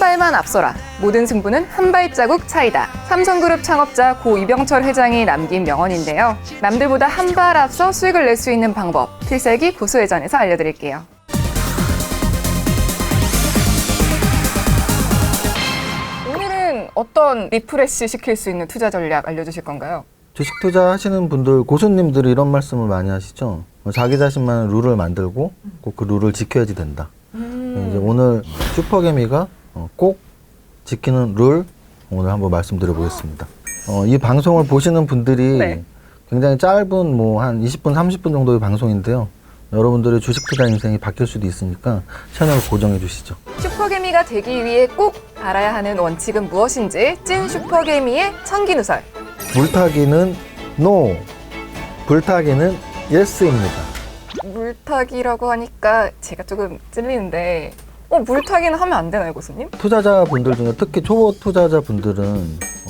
발만 앞서라. 모든 승부는 한 발자국 차이다. 삼성그룹 창업자 고 이병철 회장이 남긴 명언인데요. 남들보다 한 발 앞서 수익을 낼 수 있는 방법. 필살기 고수회전에서 알려드릴게요. 오늘은 어떤 리프레시 시킬 수 있는 투자 전략 알려주실 건가요? 주식 투자 하시는 분들 고수님들이 이런 말씀을 많이 하시죠. 어, 자기 자신만의 룰을 만들고 꼭 그 룰을 지켜야지 된다. 이제 오늘 슈퍼개미가 어, 꼭 지키는 룰 오늘 한번 말씀드려 보겠습니다. 어, 이 방송을 보시는 분들이 네. 굉장히 짧은 뭐 한 20분, 30분 정도의 방송인데요. 여러분들의 주식 투자 인생이 바뀔 수도 있으니까 채널 고정해 주시죠. 슈퍼개미가 되기 위해 꼭 알아야 하는 원칙은 무엇인지 찐 슈퍼개미의 청기누설. 물타기는 NO, 불타기는 YES입니다. 물타기라고 하니까 제가 조금 찔리는데 어 물타기는 하면 안 되나요, 고수님? 투자자분들 중에 특히 초보 투자자분들은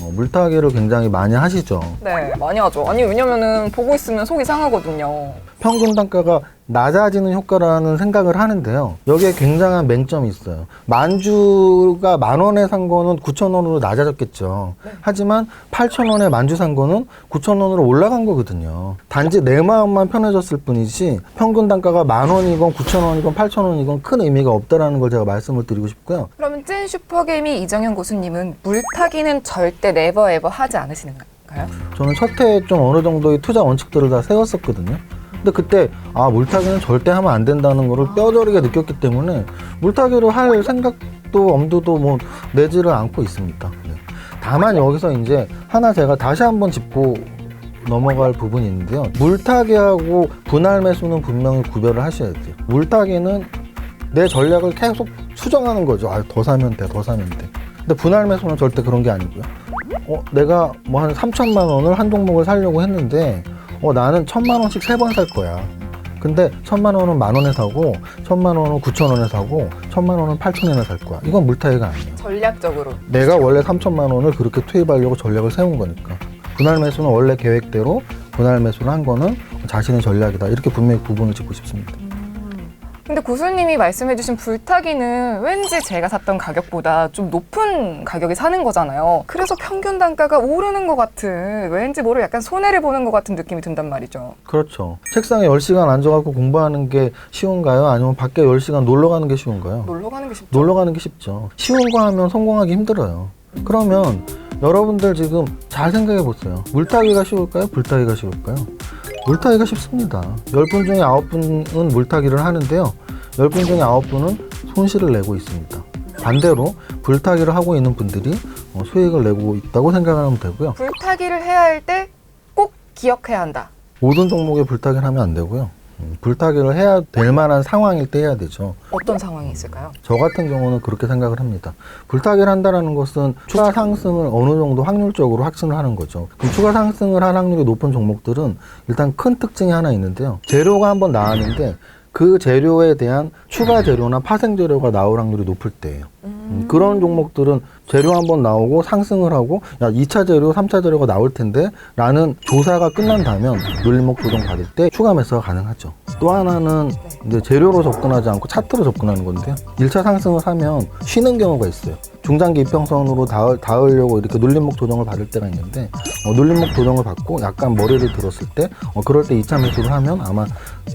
어, 물타기를 굉장히 많이 하시죠. 네, 많이 하죠. 아니 왜냐면은 보고 있으면 속이 상하거든요. 평균 단가가 낮아지는 효과라는 생각을 하는데요. 여기에 굉장한 맹점이 있어요. 만주가 만 원에 산 거는 9천 원으로 낮아졌겠죠. 하지만 8천 원에 만주 산 거는 9천 원으로 올라간 거거든요. 단지 내 마음만 편해졌을 뿐이지 평균 단가가 만 원이건 9천 원이건 8천 원이건 큰 의미가 없다라는 걸 제가 말씀을 드리고 싶고요. 그러면 찐 슈퍼개미 이정현 고수님은 물타기는 절대 네버 에버 하지 않으시는 건가요? 저는 첫 해에 좀 어느 정도의 투자 원칙들을 다 세웠었거든요. 근데 그때 아 물타기는 절대 하면 안 된다는 거를 뼈저리게 느꼈기 때문에 물타기를 할 생각도 엄두도 뭐 내지를 않고 있습니다. 네. 다만 여기서 이제 하나 제가 다시 한번 짚고 넘어갈 부분이 있는데요. 물타기하고 분할 매수는 분명히 구별을 하셔야 돼요. 물타기는 내 전략을 계속 수정하는 거죠. 아, 더 사면 돼, 더 사면 돼. 근데 분할 매수는 절대 그런 게 아니고요. 어, 내가 뭐 한 3천만 원을 한 종목을 사려고 했는데, 어, 나는 천만 원씩 세 번 살 거야. 근데 천만 원은 만 원에 사고, 천만 원은 구천 원에 사고, 천만 원은 팔천 원에 살 거야. 이건 물타기가 아니에요. 전략적으로. 내가 원래 3천만 원을 그렇게 투입하려고 전략을 세운 거니까. 분할 매수는 원래 계획대로 분할 매수를 한 거는 자신의 전략이다. 이렇게 분명히 구분을 짓고 싶습니다. 근데 고수님이 말씀해주신 불타기는 왠지 제가 샀던 가격보다 좀 높은 가격에 사는 거잖아요. 그래서 평균 단가가 오르는 것 같은 왠지 모를 약간 손해를 보는 것 같은 느낌이 든단 말이죠. 그렇죠. 책상에 10시간 앉아갖고 공부하는 게 쉬운가요? 아니면 밖에 10시간 놀러 가는 게 쉬운가요? 놀러 가는 게 쉽죠. 놀러 가는 게 쉽죠. 쉬운 거 하면 성공하기 힘들어요. 그러면 여러분들 지금 잘 생각해 보세요. 물타기가 쉬울까요? 불타기가 쉬울까요? 물타기가 쉽습니다. 10분 중에 9분은 물타기를 하는데요. 10분 중에 9분은 손실을 내고 있습니다. 반대로 불타기를 하고 있는 분들이 어, 수익을 내고 있다고 생각하면 되고요. 불타기를 해야 할 때 꼭 기억해야 한다. 모든 종목에 불타기를 하면 안 되고요. 음, 불타기를 해야 될 만한 상황일 때 해야 되죠. 어떤 상황이 있을까요? 저 같은 경우는 그렇게 생각을 합니다. 불타기를 한다는 것은 추가 상승을 어느 정도 확률적으로 확신을 하는 거죠. 그럼 추가 상승을 할 확률이 높은 종목들은 일단 큰 특징이 하나 있는데요. 재료가 한번 나왔는데 그 재료에 대한 추가 재료나 파생 재료가 나올 확률이 높을 때예요. 음, 그런 종목들은 재료 한번 나오고 상승을 하고 야 2차 재료, 3차 재료가 나올 텐데 라는 조사가 끝난다면 눌림목 조정 받을 때 추가 매수가 가능하죠. 또 하나는 이제 재료로 접근하지 않고 차트로 접근하는 건데요. 1차 상승을 하면 쉬는 경우가 있어요. 중장기 이평선으로 닿을, 닿으려고 이렇게 눌림목 조정을 받을 때가 있는데 어, 눌림목 조정을 받고 약간 머리를 들었을 때 어, 그럴 때 2차 매수를 하면 아마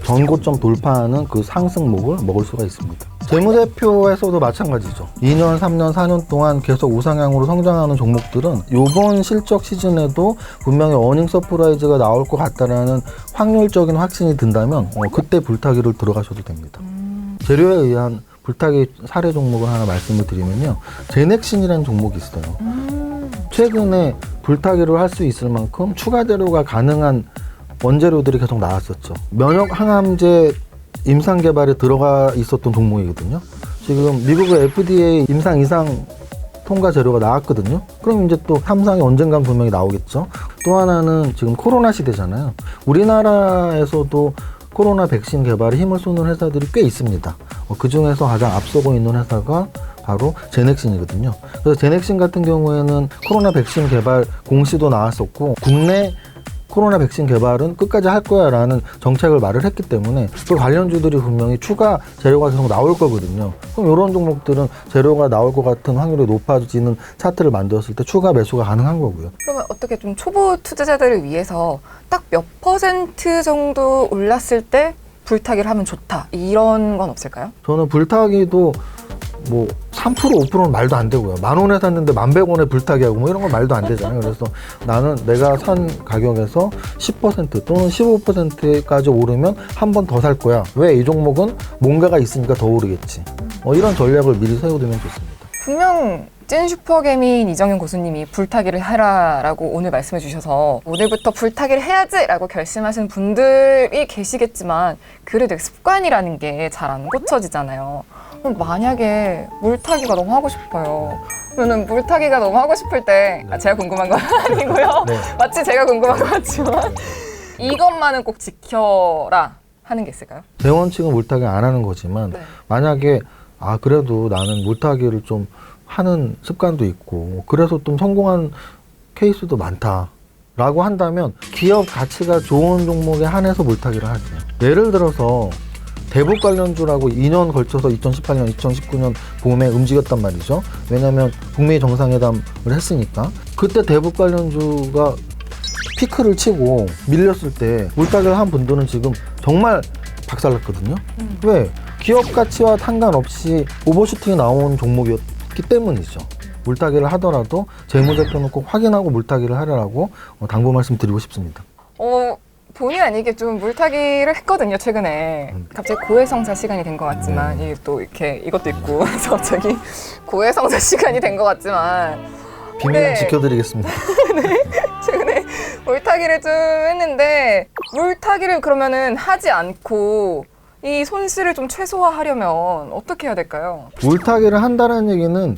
전고점 돌파하는 그 상승목을 먹을 수가 있습니다. 재무대표에서도 마찬가지죠. 2년, 3년, 4년 동안 계속 우상향으로 성장하는 종목들은 이번 실적 시즌에도 분명히 어닝 서프라이즈가 나올 것 같다라는 확률적인 확신이 든다면 어, 그때 불타기를 들어가셔도 됩니다. 재료에 의한 불타기 사례 종목을 하나 말씀을 드리면요. 제넥신이라는 종목이 있어요. 최근에 불타기를 할 수 있을 만큼 추가 재료가 가능한 원재료들이 계속 나왔었죠. 면역 항암제 임상 개발에 들어가 있었던 종목이거든요. 지금 미국의 FDA 임상 이상 통과 재료가 나왔거든요. 그럼 이제 또 3상이 언젠간 분명히 나오겠죠. 또 하나는 지금 코로나 시대잖아요. 우리나라에서도 코로나 백신 개발에 힘을 쏟는 회사들이 꽤 있습니다. 어, 그 중에서 가장 앞서고 있는 회사가 바로 제넥신이거든요. 그래서 제넥신 같은 경우에는 코로나 백신 개발 공시도 나왔었고 국내 코로나 백신 개발은 끝까지 할 거야라는 정책을 말을 했기 때문에 그 관련주들이 분명히 추가 재료가 계속 나올 거거든요. 그럼 이런 종목들은 재료가 나올 것 같은 확률이 높아지는 차트를 만들었을 때 추가 매수가 가능한 거고요. 그러면 어떻게 좀 초보 투자자들을 위해서 딱 몇 퍼센트 정도 올랐을 때 불타기를 하면 좋다 이런 건 없을까요? 저는 불타기도 뭐 3% 5%는 말도 안 되고요. 만 원에 샀는데 만 백 원에 불타기 하고 뭐 이런 건 말도 안 되잖아요. 그래서 나는 내가 산 가격에서 10% 또는 15%까지 오르면 한 번 더 살 거야. 왜 이 종목은 뭔가가 있으니까 더 오르겠지. 어, 이런 전략을 미리 세워두면 좋습니다. 분명 찐 슈퍼개미인 이정현 고수님이 불타기를 해라라고 오늘 말씀해 주셔서 오늘부터 불타기를 해야지라고 결심하신 분들이 계시겠지만 그래도 습관이라는 게 잘 안 고쳐지잖아요. 그럼 만약에 물타기가 너무 하고 싶어요. 그러면 물타기가 너무 하고 싶을 때 아, 제가 궁금한 건 아니고요. 네. 마치 제가 궁금한 것 같지만 이것만은 꼭 지켜라 하는 게 있을까요? 제 원칙은 물타기 안 하는 거지만 네. 만약에 아 그래도 나는 물타기를 좀 하는 습관도 있고 그래서 좀 성공한 케이스도 많다라고 한다면 기업 가치가 좋은 종목에 한해서 물타기를 하죠. 예를 들어서 대북 관련주라고 2년 걸쳐서 2018년, 2019년 봄에 움직였단 말이죠. 왜냐하면 북미 정상회담을 했으니까 그때 대북 관련주가 피크를 치고 밀렸을 때 물타기를 한 분들은 지금 정말 박살났거든요. 음. 왜? 기업 가치와 상관없이 오버슈팅이 나온 종목이었 기 때문이죠. 물타기를 하더라도 재무제표는 꼭 확인하고 물타기를 하라고 어, 당부 말씀드리고 싶습니다. 어, 본의 아니게 좀 물타기를 했거든요, 최근에. 음. 갑자기 고해성사 시간이 된 것 같지만, 이게 또 이렇게 이것도 있고, 그래서 갑자기 고해성사 시간이 된 것 같지만, 비밀은 네. 지켜드리겠습니다. 최근에 물타기를 좀 했는데, 물타기를 그러면은 하지 않고, 이 손실을 좀 최소화하려면 어떻게 해야 될까요? 물타기를 한다는 얘기는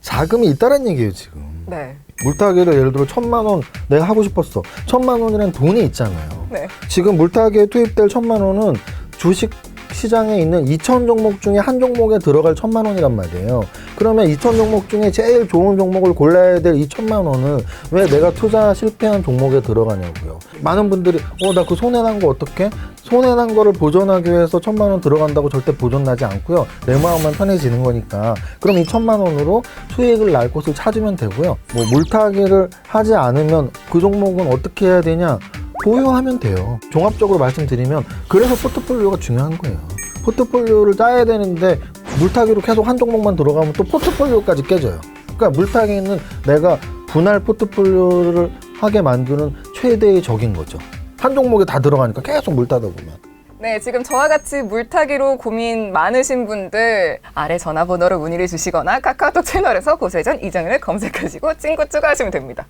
자금이 있다는 얘기예요, 지금. 네. 물타기를 예를 들어 천만 원 내가 하고 싶었어. 천만 원이라는 돈이 있잖아요. 네. 지금 물타기에 투입될 천만 원은 주식 시장에 있는 2천 종목 중에 한 종목에 들어갈 천만 원이란 말이에요. 그러면 2천 종목 중에 제일 좋은 종목을 골라야 될이 천만 원을 왜 내가 투자 실패한 종목에 들어가냐고요. 많은 분들이 어 나 그 손해 난 거 어떻게? 손해 난 거를 보존하기 위해서 천만 원 들어간다고 절대 보존 나지 않고요. 내 마음만 편해지는 거니까. 그럼 이 천만 원으로 수익을 날 곳을 찾으면 되고요. 뭐 물타기를 하지 않으면 그 종목은 어떻게 해야 되냐? 보유하면 돼요. 종합적으로 말씀드리면 그래서 포트폴리오가 중요한 거예요. 포트폴리오를 짜야 되는데 물타기로 계속 한 종목만 들어가면 또 포트폴리오까지 깨져요. 그러니까 물타기는 내가 분할 포트폴리오를 하게 만드는 최대의 적인 거죠. 한 종목에 다 들어가니까 계속 물타다 보면. 네, 지금 저와 같이 물타기로 고민 많으신 분들 아래 전화번호로 문의를 주시거나 카카오톡 채널에서 고세전 이정현을 검색하시고 친구 추가하시면 됩니다.